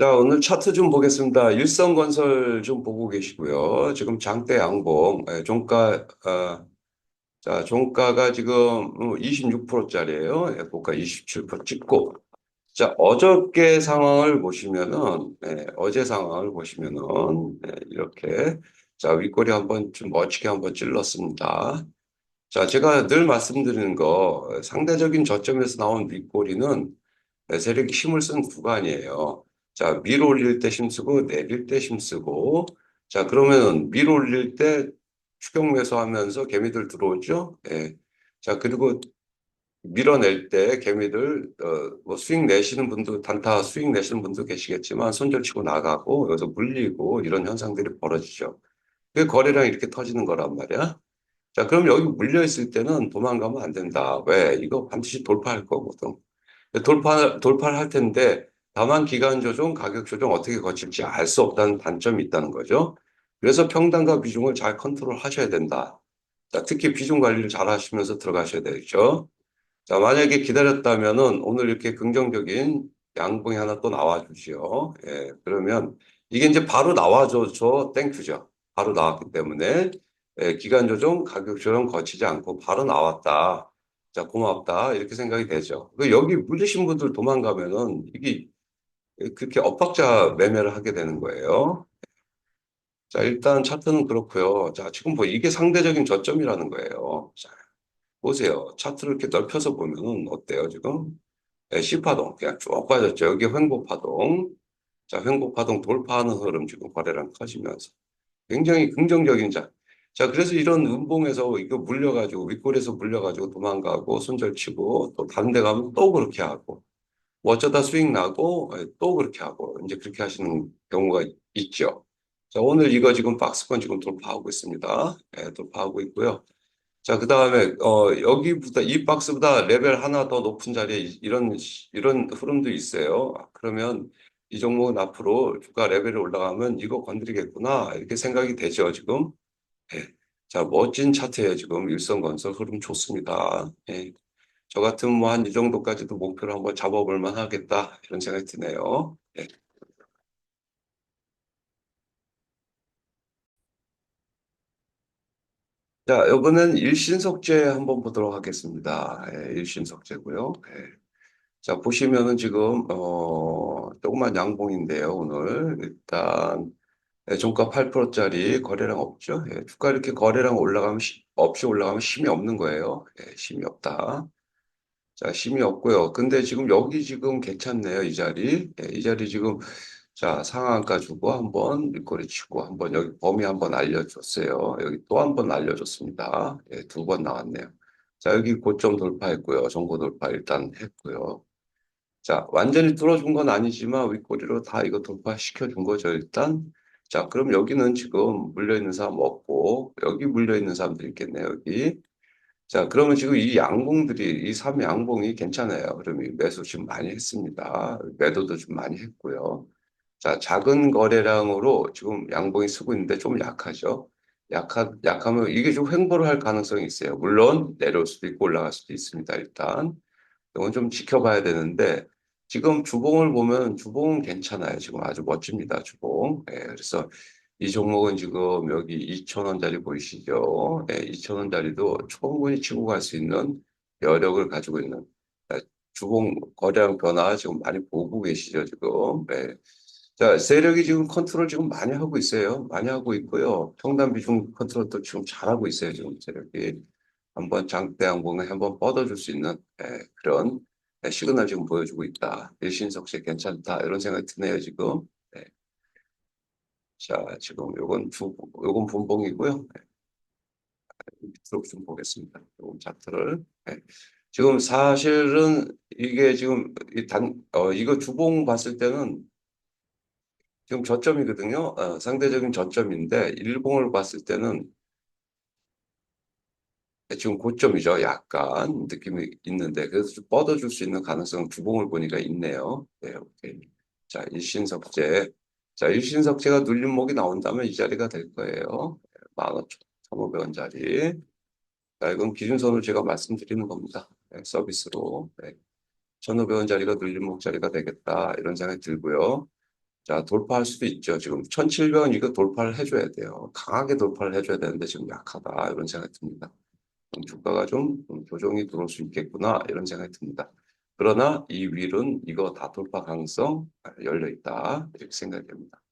자, 오늘 차트 좀 보겠습니다. 일성건설 좀 보고 계시고요. 지금 장대 양봉, 예, 종가, 어, 자, 종가가 지금 26%짜리예요. 예, 고가 27% 찍고. 자, 어저께 상황을 보시면은, 예, 어제 상황을 보시면은, 예, 이렇게, 자, 윗꼬리 한번 좀 멋지게 한번 찔렀습니다. 자, 제가 늘 말씀드리는 거, 어, 상대적인 저점에서 나온 예, 세력이 힘을 쓴 구간이에요. 자, 밀 올릴 때 힘쓰고 내릴 때 힘쓰고 자, 그러면 밀 올릴 때 추격 매수하면서 개미들 들어오죠? 예. 자, 그리고 밀어낼 때 개미들 어, 뭐 수익 내시는 분도 단타 수익 내시는 분도 계시겠지만 손절치고 나가고 여기서 물리고 이런 현상들이 벌어지죠. 그 거래량이 이렇게 터지는 거란 말이야. 자, 그럼 여기 물려 있을 때는 도망가면 안 된다. 왜? 이거 반드시 돌파할 거거든. 돌파 돌파를 할 텐데 다만 기간 조정, 가격 조정 어떻게 거칠지 알 수 없다는 단점이 있다는 거죠. 그래서 평단과 비중을 잘 컨트롤 하셔야 된다. 자, 특히 비중 관리를 잘 하시면서 들어가셔야 되겠죠. 자, 만약에 기다렸다면은 오늘 이렇게 긍정적인 양봉이 하나 또 나와주죠. 예, 그러면 이게 이제 바로 나와줘서 땡큐죠. 바로 나왔기 때문에 예, 기간 조정, 가격 조정 거치지 않고 바로 나왔다. 자, 고맙다. 이렇게 생각이 되죠. 그 여기 물리신 분들 도망가면은 이게 그렇게 엇박자 매매를 하게 되는 거예요. 자, 일단 차트는 그렇고요. 자, 지금 뭐 이게 상대적인 저점이라는 거예요. 자, 보세요. 차트를 이렇게 넓혀서 보면은 어때요, 지금? 네, C파동 그냥 쭉 빠졌죠. 여기 횡보파동. 자, 횡보파동 돌파하는 흐름 지금 거래량 커지면서 굉장히 긍정적인 자. 자, 그래서 이런 음봉에서 이거 물려가지고 윗골에서 물려가지고 도망가고 손절치고 또 다른 데 가면 또 그렇게 하고 뭐 어쩌다 수익 나고 예, 또 그렇게 하고 이제 그렇게 하시는 경우가 있죠. 자, 오늘 이거 지금 박스권 지금 돌파하고 있습니다. 예, 돌파하고 있고요. 자, 그 다음에, 어, 여기보다, 이 박스보다 레벨 하나 더 높은 자리에 이- 이런, 이런 흐름도 있어요. 아, 그러면 이 종목은 앞으로 주가 레벨이 올라가면 이거 건드리겠구나. 이렇게 생각이 되죠, 지금. 예. 자, 멋진 차트예요, 지금. 일성건설 흐름 좋습니다. 예. 저 같으면 뭐 한 이 정도까지도 목표를 한번 잡아볼 만하겠다. 이런 생각이 드네요. 예. 자, 이번엔 일신석재 한번 보도록 하겠습니다. 예, 일신석재고요. 예. 자, 보시면은 지금 어, 조그만 양봉인데요. 오늘 일단 예, 종가 8%짜리 거래량 없죠. 예, 주가 이렇게 거래량 올라가면 시- 없이 올라가면 힘이 없는 거예요. 예, 힘이 없다. 자, 힘이 없고요. 근데 지금 여기 지금 괜찮네요. 이 자리. 예, 이 자리 지금 자, 상한가 주고 한번 밑꼬리 치고 한번 여기 범위 한번 알려줬어요. 여기 또 한번 알려줬습니다. 예, 두 번 나왔네요. 자, 여기 고점 돌파했고요. 정고 돌파 일단 했고요. 자, 완전히 뚫어준 건 아니지만 윗꼬리로 다 이거 돌파시켜 준 거죠, 일단. 자, 그럼 여기는 지금 물려있는 사람 없고, 여기 물려있는 사람들 있겠네요, 여기. 자, 그러면 지금 이 양봉들이, 이 3양봉이 괜찮아요. 이 매수 지금 많이 했습니다. 매도도 좀 많이 했고요. 자, 작은 거래량으로 지금 양봉이 쓰고 있는데 좀 약하죠. 약하, 약하면 이게 좀 횡보를 할 가능성이 있어요. 물론 내려올 수도 있고 올라갈 수도 있습니다. 일단. 이건 좀 지켜봐야 되는데 지금 주봉을 보면 주봉은 괜찮아요. 지금 아주 멋집니다. 주봉. 예, 그래서 이 종목은 지금 여기 2,000원짜리 보이시죠? 예, 2,000원짜리도 충분히 치고 갈 수 있는 여력을 가지고 있는 예, 주봉 거래량 변화 지금 많이 보고 계시죠, 지금. 예. 자, 세력이 지금 컨트롤 지금 많이 하고 있어요. 많이 하고 있고요. 평단 비중 컨트롤도 지금 잘하고 있어요, 지금 세력이. 한번 장대 양봉에 한번 뻗어줄 수 있는 예, 그런 예, 시그널 지금 보여주고 있다. 일신석재 괜찮다. 이런 생각이 드네요, 지금. 예. 자, 지금 요건 주, 요건 분봉이고요. 예. 밑으로 좀 보겠습니다. 요건 차트를. 예. 지금 사실은 이게 지금 이 단, 어, 이거 주봉 봤을 때는 지금 저점이거든요. 어, 상대적인 저점인데 일봉을 봤을 때는 지금 고점이죠. 약간 느낌이 있는데 그래서 좀 뻗어줄 수 있는 가능성 주봉을 보니까 있네요. 네, 오케이. 자, 일신석재. 자, 일신석재가 눌림목이 나온다면 이 자리가 될 거예요. 15,500원 자리. 자, 이건 기준선을 제가 말씀드리는 겁니다. 네, 서비스로. 네. 1,500원 자리가 눌림목 자리가 되겠다. 이런 생각이 들고요. 자, 돌파할 수도 있죠. 지금 1700원 이거 돌파를 해줘야 돼요. 강하게 돌파를 해줘야 되는데 지금 약하다. 이런 생각이 듭니다. 좀 주가가 좀 조정이 들어올 수 있겠구나. 이런 생각이 듭니다. 그러나 이 윌은 이거 다 돌파 가능성 열려 있다. 이렇게 생각이 됩니다.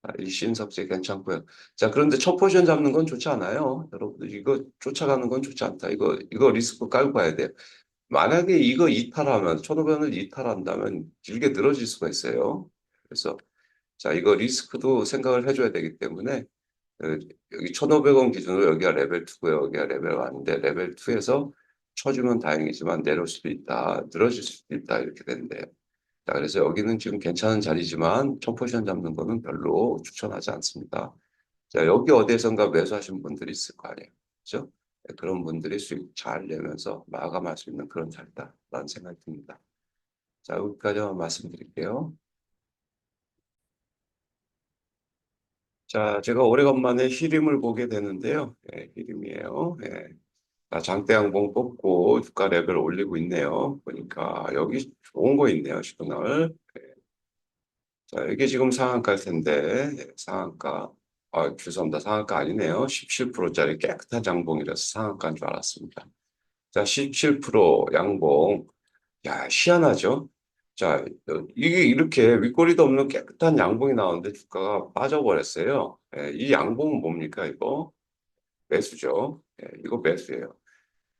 아, 일신석재 괜찮고요. 자, 그런데 첫 포지션 잡는 건 좋지 않아요. 여러분들 이거 쫓아가는 건 좋지 않다. 이거 이거 리스크 깔고 가야 돼요. 만약에 이거 이탈하면 1500원을 이탈한다면 길게 늘어질 수가 있어요. 그래서 자, 이거 리스크도 생각을 해줘야 되기 때문에 그, 여기 1,500원 기준으로 여기가 레벨 2고요. 여기가 레벨 1인데 레벨 2에서 쳐주면 다행이지만 내려올 수도 있다. 늘어질 수도 있다. 이렇게 되는데요. 자, 그래서 여기는 지금 괜찮은 자리지만 첫 포지션 잡는 거는 별로 추천하지 않습니다. 자, 여기 어디에선가 매수하신 분들이 있을 거 아니에요. 그죠? 네, 그런 분들이 수익 잘 내면서 마감할 수 있는 그런 자리다라는 생각이 듭니다. 자, 여기까지만 말씀드릴게요. 자, 제가 오래간만에 히림을 보게 되는데요. 예, 히림이에요. 예. 자, 장대양봉 뽑고 주가 레벨 올리고 있네요. 보니까 여기 좋은 거 있네요, 시그널. 예. 자, 이게 지금 상한가일 텐데, 예, 상한가. 아, 죄송합니다. 상한가 아니네요. 17%짜리 깨끗한 장봉이라서 상한가인 줄 알았습니다. 자, 17% 양봉. 야, 희한하죠? 자, 이게 이렇게 윗꼬리도 없는 깨끗한 양봉이 나오는데 주가가 빠져버렸어요. 예, 이 양봉은 뭡니까, 이거? 매수죠. 예, 이거 매수예요.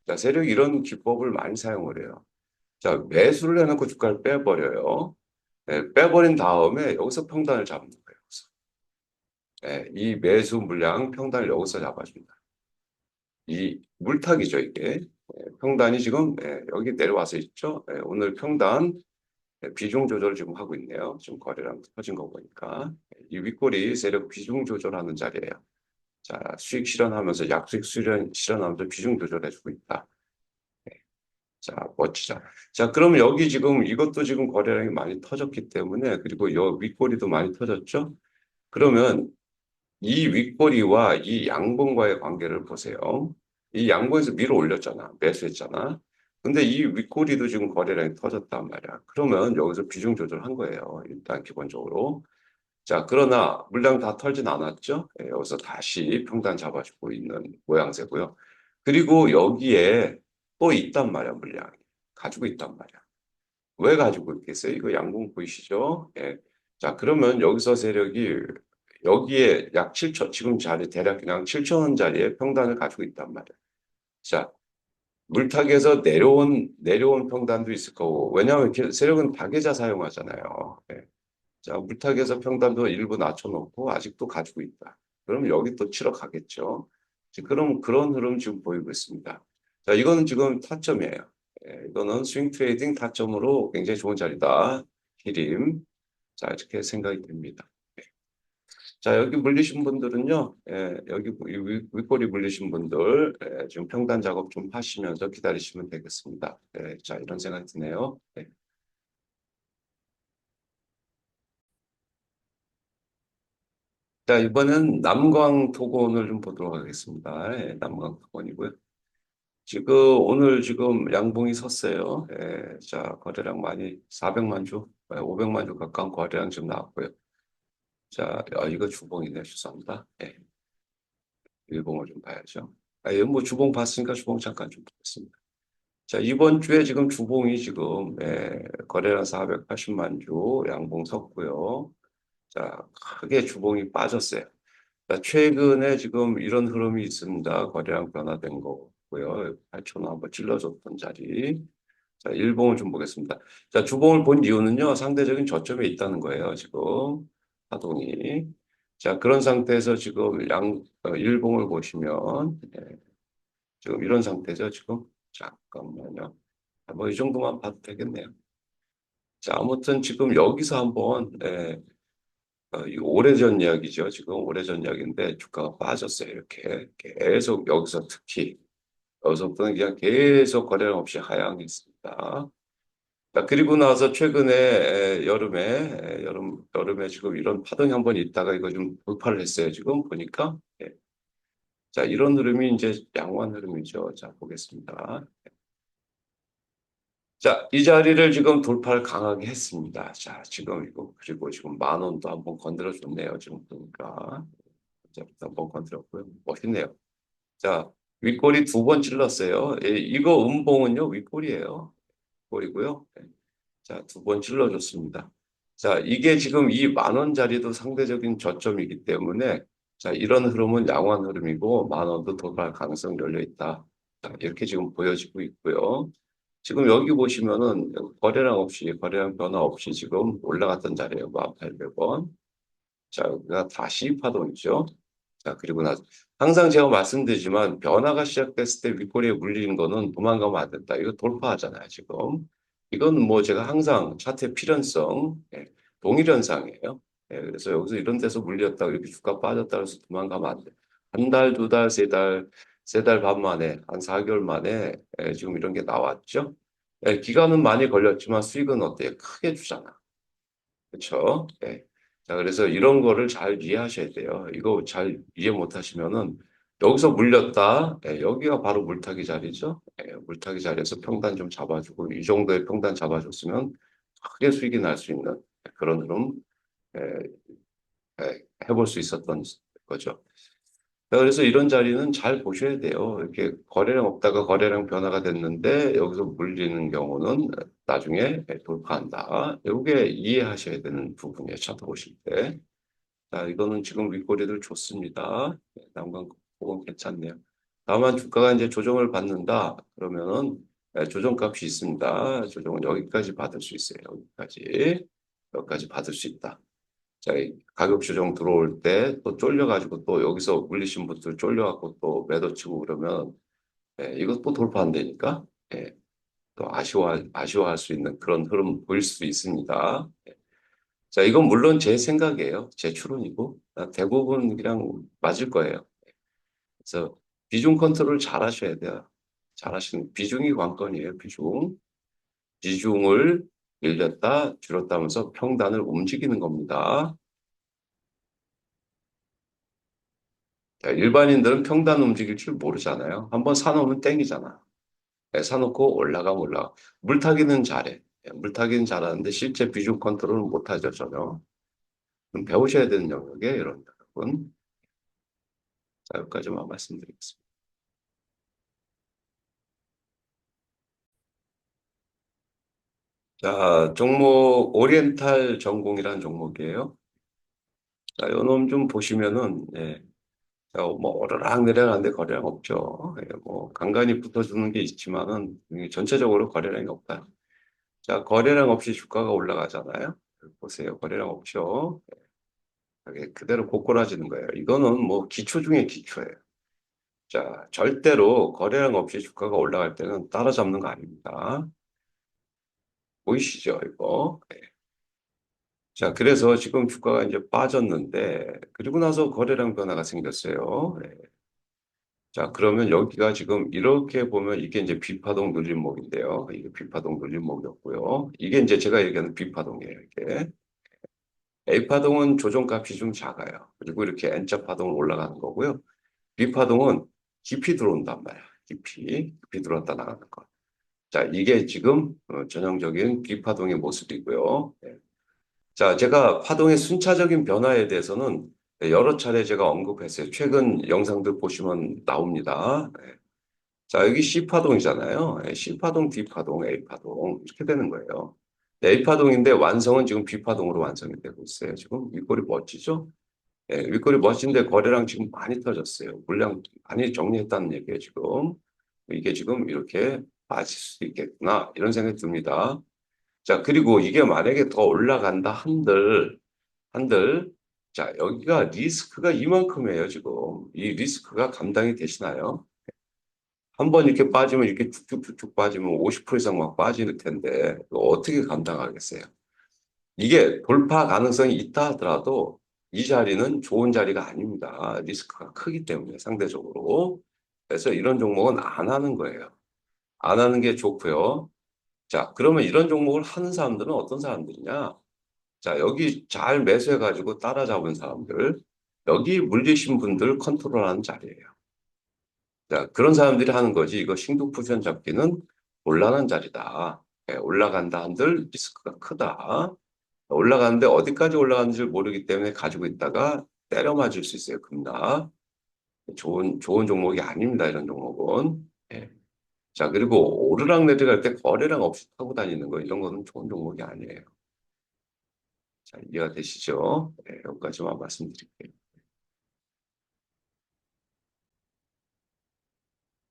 자, 세력이 이런 기법을 많이 사용을 해요. 자, 매수를 해놓고 주가를 빼버려요. 예, 빼버린 다음에 여기서 평단을 잡는 거예요. 예, 이 매수 물량 평단을 여기서 잡아줍니다. 이 물타기죠, 이게. 예, 평단이 지금 예, 여기 내려와서 있죠. 예, 오늘 평단 예, 비중 조절을 지금 하고 있네요. 지금 거래량 터진 거 보니까. 이 윗골이 세력 비중 조절하는 자리예요. 자, 수익 실현하면서 약수익 실현, 실현하면서 비중 조절해주고 있다. 네. 자, 멋지죠. 자, 그러면 여기 지금 이것도 지금 거래량이 많이 터졌기 때문에 그리고 여 윗꼬리도 많이 터졌죠. 그러면 이 윗꼬리와 이 양봉과의 관계를 보세요. 이 양봉에서 밀어 올렸잖아. 매수했잖아. 근데 이 윗꼬리도 지금 거래량이 터졌단 말이야. 그러면 여기서 비중 조절한 거예요. 일단 기본적으로. 자, 그러나 물량 다 털진 않았죠? 예, 여기서 다시 평단 잡아주고 있는 모양새고요. 그리고 여기에 또 있단 말이야, 물량이. 가지고 있단 말이야. 왜 가지고 있겠어요? 이거 양봉 보이시죠? 예. 자, 그러면 여기서 세력이 여기에 약 7천, 지금 자리 대략 그냥 7천 원짜리의 평단을 가지고 있단 말이야. 자, 물타기에서 내려온, 내려온 평단도 있을 거고, 왜냐하면 세력은 다계좌 사용하잖아요. 예. 자, 물타기에서 평단도 일부 낮춰놓고 아직도 가지고 있다. 그럼 여기 또 치러 가겠죠. 그럼 그런 흐름 지금 보이고 있습니다. 자, 이거는 지금 타점이에요. 예, 이거는 스윙 트레이딩 타점으로 굉장히 좋은 자리다. 히림. 자, 이렇게 생각이 됩니다. 예. 자, 여기 물리신 분들은요, 예, 여기 위, 윗골이 물리신 분들, 예, 지금 평단 작업 좀 하시면서 기다리시면 되겠습니다. 예, 자, 이런 생각이 드네요. 예. 자, 이번엔 남광 토건을 좀 보도록 하겠습니다. 예, 남광 토건이고요. 지금 오늘 지금 양봉이 섰어요. 예, 자, 거래량 많이 400만 주, 500만 주 가까운 거래량 좀 나왔고요. 자, 아, 이거 주봉이네. 죄송합니다. 예. 일봉을 좀 봐야죠. 아, 예, 뭐 주봉 봤으니까 주봉 잠깐 좀 보겠습니다. 자, 이번 주에 지금 주봉이 지금 예, 거래량 480만 주 양봉 섰고요. 자, 크게 주봉이 빠졌어요. 자, 최근에 지금 이런 흐름이 있습니다. 거래량 변화된 거고요. 8천 원 한번 찔러줬던 자리. 자, 일봉을 좀 보겠습니다. 자, 주봉을 본 이유는요. 상대적인 저점에 있다는 거예요. 지금 파동이. 자, 그런 상태에서 지금 양 어, 일봉을 보시면 예, 지금 이런 상태죠. 지금 잠깐만요. 뭐 이 정도만 봐도 되겠네요. 자, 아무튼 지금 여기서 한번 예, 어, 오래전 이야기죠. 지금 오래전 이야기인데 주가가 빠졌어요. 이렇게 계속 여기서 특히 여기서부터는 그냥 계속 거래량 없이 하향했습니다. 자, 그리고 나서 최근에 에, 여름에 에, 여름 여름에 지금 이런 파동이 한 번 있다가 이거 좀 돌파를 했어요. 지금 보니까 예. 자 이런 흐름이 이제 양호한 흐름이죠. 자 보겠습니다. 자, 이 자리를 지금 돌파를 강하게 했습니다. 자, 지금 이거 그리고 지금 만 원도 한번 건드려 줬네요. 지금 보니까. 자, 한번 건드렸고요. 멋있네요. 자, 윗꼬리 두번 찔렀어요. 예, 이거 음봉은요, 윗꼬리예요. 윗꼬리고요. 예. 자, 두 번 찔러줬습니다. 자, 이게 지금 이 만 원짜리도 상대적인 저점이기 때문에 자, 이런 흐름은 양호한 흐름이고 만 원도 돌파할 가능성 열려 있다. 자, 이렇게 지금 보여지고 있고요. 지금 여기 보시면은 거래량 없이 거래량 변화 없이 지금 올라갔던 자리예요. 1,800원. 자, 여기가 다시 파동이죠. 자, 그리고 나서 항상 제가 말씀드리지만 변화가 시작됐을 때 윗꼬리에 물리는 거는 도망가면 안 된다. 이거 돌파하잖아요, 지금. 이건 뭐 제가 항상 차트의 필연성, 예, 동일 현상이에요. 예, 그래서 여기서 이런 데서 물렸다가 이렇게 주가 빠졌다 해서 도망가면 안 돼. 한 달, 두 달, 세 달, 세 달 반 만에, 한 4개월 만에 예, 지금 이런 게 나왔죠. 예, 기간은 많이 걸렸지만 수익은 어때요? 크게 주잖아. 그렇죠? 예. 자, 그래서 이런 거를 잘 이해하셔야 돼요. 이거 잘 이해 못 하시면은 여기서 물렸다. 예, 여기가 바로 물타기 자리죠. 예, 물타기 자리에서 평단 좀 잡아주고 이 정도의 평단 잡아줬으면 크게 수익이 날 수 있는 그런 흐름 예, 예, 해볼 수 있었던 거죠. 자, 그래서 이런 자리는 잘 보셔야 돼요. 이렇게 거래량 없다가 거래량 변화가 됐는데 여기서 물리는 경우는 나중에 돌파한다. 이게 이해하셔야 되는 부분이에요. 차트 보실 때. 자, 이거는 지금 윗꼬리들 좋습니다. 네, 남관 그건 괜찮네요. 다만 주가가 이제 조정을 받는다. 그러면은 네, 조정값이 있습니다. 조정은 여기까지 받을 수 있어요. 여기까지. 여기까지 받을 수 있다. 가격 조정 들어올 때 또 쫄려가지고 또 여기서 물리신 분들 쫄려갖고 또 매도 치고 그러면 예, 이것 또 돌파 안 되니까 예, 또 아쉬워 아쉬워할 수 있는 그런 흐름 보일 수 있습니다. 예. 자, 이건 물론 제 생각이에요. 제 추론이고 아, 대부분 그냥 맞을 거예요. 그래서 비중 컨트롤 잘 하셔야 돼요. 잘 하시는 비중이 관건이에요. 비중. 비중을 밀렸다 줄였다 하면서 평단을 움직이는 겁니다. 자, 일반인들은 평단 움직일 줄 모르잖아요. 한번 사놓으면 땡이잖아. 네, 사놓고 올라가면 올라가. 물타기는 잘해. 네, 물타기는 잘하는데 실제 비중 컨트롤은 못하죠, 전혀. 배우셔야 되는 영역에 이런 여러분. 자, 여기까지만 말씀드리겠습니다. 자, 종목 오리엔탈 전공이라는 종목이에요. 자, 요놈 좀 보시면은 예. 자, 뭐 오르락 내려가는데 거래량 없죠. 예, 뭐 간간히 붙어주는 게 있지만은 전체적으로 거래량이 없다. 자, 거래량 없이 주가가 올라가잖아요. 보세요, 거래량 없죠. 예. 그대로 고꾸라지는 거예요. 이거는 뭐 기초 중에 기초예요. 자, 절대로 거래량 없이 주가가 올라갈 때는 따라잡는 거 아닙니다. 보이시죠, 이거? 네. 자, 그래서 지금 주가가 이제 빠졌는데, 그리고 나서 거래량 변화가 생겼어요. 네. 자, 그러면 여기가 지금 이렇게 보면 이게 이제 비파동 눌림목인데요. 이게 비파동 눌림목이었고요. 이게 이제 제가 얘기하는 비파동이에요, 이게. A파동은 조정값이 좀 작아요. 그리고 이렇게 N자 파동은 올라가는 거고요. B파동은 깊이 들어온단 말이야. 깊이. 깊이 들어왔다 나가는 거. 자, 이게 지금 어, 전형적인 비파동의 모습이고요. 네. 자, 제가 파동의 순차적인 변화에 대해서는 여러 차례 제가 언급했어요. 최근 영상들 보시면 나옵니다. 네. 자, 여기 C파동이잖아요. 네, C파동, D파동, A파동 이렇게 되는 거예요. A파동인데 완성은 지금 B파동으로 완성이 되고 있어요. 지금 윗골이 멋지죠? 예, 윗골이 멋진데 거래량 지금 많이 터졌어요. 물량 많이 정리했다는 얘기예요, 지금. 이게 지금 이렇게 빠질 수도 있겠구나 이런 생각이 듭니다. 자 그리고 이게 만약에 더 올라간다 한들 한들 자 여기가 리스크가 이만큼이에요 지금 이 리스크가 감당이 되시나요? 한 번 이렇게 빠지면 이렇게 쭉쭉쭉쭉 빠지면 50% 이상 막 빠질 텐데 어떻게 감당하겠어요? 이게 돌파 가능성이 있다 하더라도 이 자리는 좋은 자리가 아닙니다. 리스크가 크기 때문에 상대적으로. 그래서 이런 종목은 안 하는 거예요. 안 하는 게 좋고요. 자, 그러면 이런 종목을 하는 사람들은 어떤 사람들이냐? 자, 여기 잘 매수해가지고 따라잡은 사람들, 여기 물리신 분들 컨트롤하는 자리예요. 자, 그런 사람들이 하는 거지. 이거 싱두 포션 잡기는 곤란한 자리다. 예, 올라간다 한들 리스크가 크다. 올라가는데 어디까지 올라가는지 모르기 때문에 가지고 있다가 때려 맞을 수 있어요. 급락. 좋은 좋은 종목이 아닙니다. 이런 종목은. 예. 자 그리고 오르락 내리락 때 거래량 없이 타고 다니는 거 이런 거는 좋은 종목이 아니에요. 자 이해가 되시죠? 네, 여기까지만 말씀드릴게요.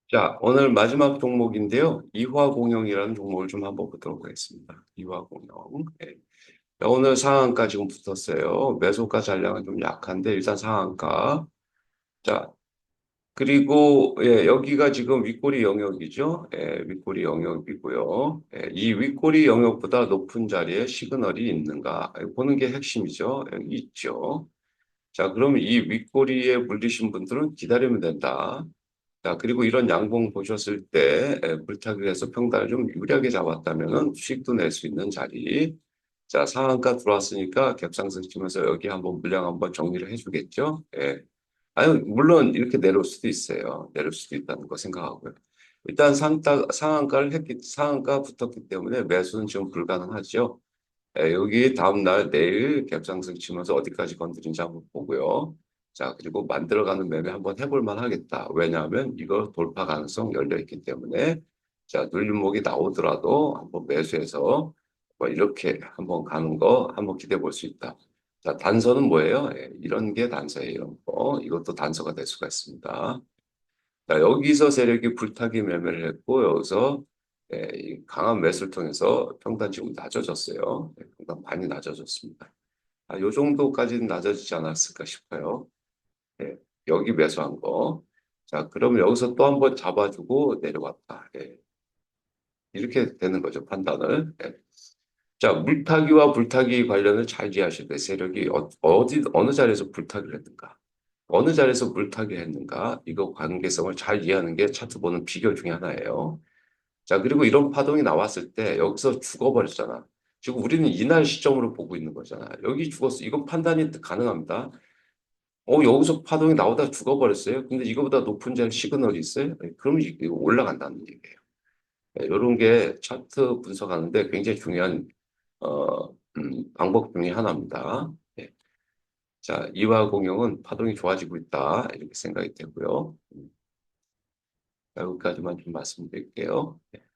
자 오늘 마지막 종목인데요. 이화공영이라는 종목을 좀 한번 보도록 하겠습니다. 이화공영. 네. 자, 오늘 상한가 지금 붙었어요. 매수가 잔량은 좀 약한데 일단 상한가. 자 그리고 예, 여기가 지금 윗꼬리 영역이죠. 예, 윗꼬리 영역이고요. 예, 이 윗꼬리 영역보다 높은 자리에 시그널이 있는가 예, 보는 게 핵심이죠. 여기 있죠. 자, 그러면 이 윗꼬리에 물리신 분들은 기다리면 된다. 자, 그리고 이런 양봉 보셨을 때 예, 물타기를 해서 평단을 좀 유리하게 잡았다면은 수익도 낼 수 있는 자리. 자, 상한가 들어왔으니까 갭상승 치면서 여기 한번 물량 한번 정리를 해주겠죠. 예. 아니, 물론 이렇게 내려올 수도 있어요. 내려올 수도 있다는 거 생각하고요. 일단 상따, 상한가를 했기, 상한가 붙었기 때문에 매수는 지금 불가능하죠. 예, 여기 다음날 내일 갭상승 치면서 어디까지 건드린지 한번 보고요. 자, 그리고 만들어가는 매매 한번 해볼 만 하겠다. 왜냐하면 이거 돌파 가능성 열려 있기 때문에 자, 눌림목이 나오더라도 한번 매수해서 뭐 이렇게 한번 가는 거 한번 기대해 볼 수 있다. 자, 단서는 뭐예요? 예, 이런 게 단서예요. 거. 이것도 단서가 될 수가 있습니다. 자, 여기서 세력이 불타기 매매를 했고 여기서 예, 이 강한 매수를 통해서 평단 지금 낮아졌어요. 예, 평단 많이 낮아졌습니다. 아, 요 정도까지는 낮아지지 않았을까 싶어요. 예, 여기 매수한 거. 자, 그러면 여기서 또 한 번 잡아주고 내려왔다. 예. 이렇게 되는 거죠, 판단을. 예. 자, 물타기와 불타기 관련을 잘 이해하셔야 돼요. 세력이 어, 어디, 어느 자리에서 불타기를 했는가. 어느 자리에서 물타기를 했는가. 이거 관계성을 잘 이해하는 게 차트 보는 비결 중에 하나예요. 자, 그리고 이런 파동이 나왔을 때 여기서 죽어버렸잖아. 지금 우리는 이날 시점으로 보고 있는 거잖아. 여기 죽었어. 이건 판단이 가능합니다. 어, 여기서 파동이 나오다 죽어버렸어요. 근데 이거보다 높은 자리 시그널이 있어요. 네, 그러면 이거 올라간다는 얘기예요. 이런 게 차트 분석하는데 굉장히 중요한 어, 음, 방법 중에 하나입니다. 네. 자, 이화 공영은 파동이 좋아지고 있다. 이렇게 생각이 되고요. 음. 여기까지만 좀 말씀드릴게요. 네.